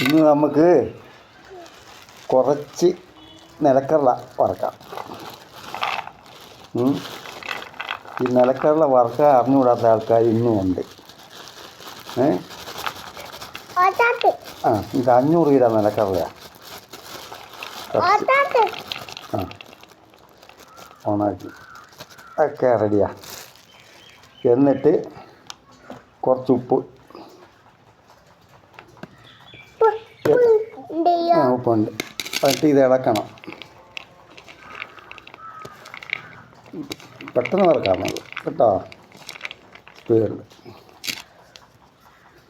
ഇന്ന് നമുക്ക് കുറച്ച് നിലക്കടല വറക്കാം. ഈ നിലക്കടല വറക്കാൻ അറിഞ്ഞുകൂടാത്ത ആൾക്കാർ ഇന്നും ഉണ്ട്. ഏ? ആ ഇത് അഞ്ഞൂറ് കിലോ ഓട്ടാത്ത് ആ. ഓണാക്കി. ഒക്കെ റെഡിയാ. എന്നിട്ട് കുറച്ച് ഉപ്പ് ഉപ്പുണ്ട് എന്നിട്ട് ഇത് ഇളക്കണം പെട്ടെന്ന് വറക്കാം കേട്ടോ? സ്പീഡിൽ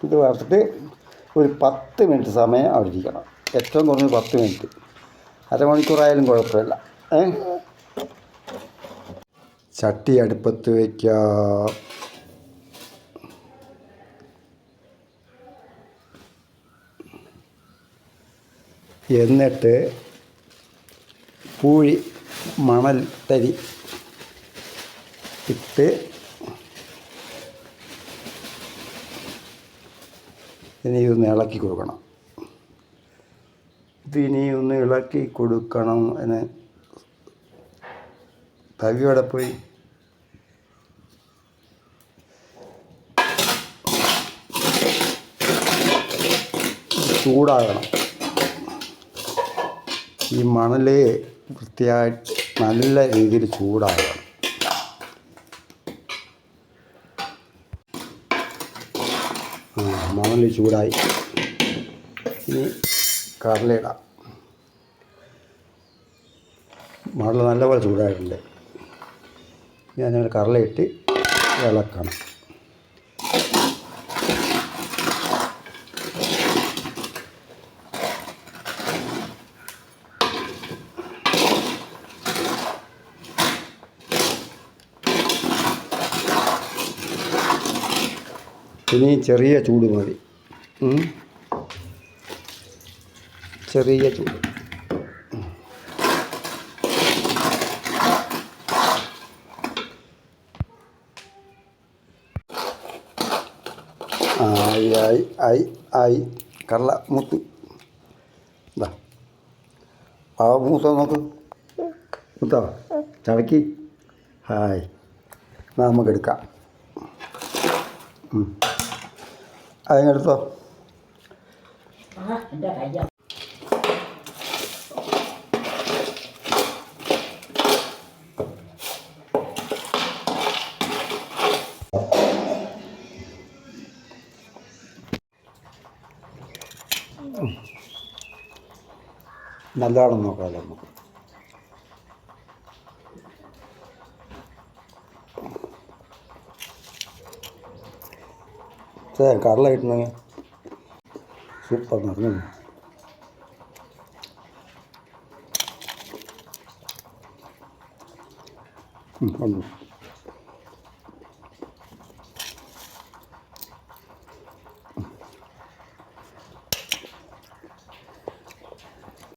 ഇത് വറുത്തിട്ട് ഒരു പത്ത് മിനിറ്റ് സമയം അവിടെ ഇരിക്കണം ഏറ്റവും കുറഞ്ഞത് പത്ത് മിനിറ്റ് അരമണിക്കൂറായാലും കുഴപ്പമില്ല. ഏ? ചട്ടി അടുപ്പത്ത് വയ്ക്കാം എന്നിട്ട് പൂഴി മണൽ തരി ഇട്ട് ഇനി ഇതൊന്ന് ഇളക്കി കൊടുക്കണം. ഇത് ഇനി ഒന്ന് ഇളക്കി കൊടുക്കണം എന്ന് തവിയോടെ പോയി. ചൂടാകണം. ഈ മണൽ വൃത്തിയായിട്ട് നല്ല രീതിയിൽ ചൂടാകണം. മണൽ ചൂടായി. ഇനി കടലയിടാം മണൽ നല്ലപോലെ ചൂടായിട്ടുണ്ട്. ഞാൻ കറലയിട്ട് ഇളക്കണം. ഇനി ചെറിയ ചൂട് മതി. ചെറിയ ചൂട്. ആയി ആയി ആയി ആയി. കള്ള മുത്ത്. ഇതാ ആ മൂത്ത നോക്ക്. മുത്താ ചടക്കി ഹായ്. നമുക്കെടുക്കാം. അതിനെടുത്തോ നല്ലതാണെന്ന് നോക്കാമല്ലോ നമുക്ക്. சார் கடலை ஐட்டம்தாங்க சூப்பர் இருக்குங்க ம்.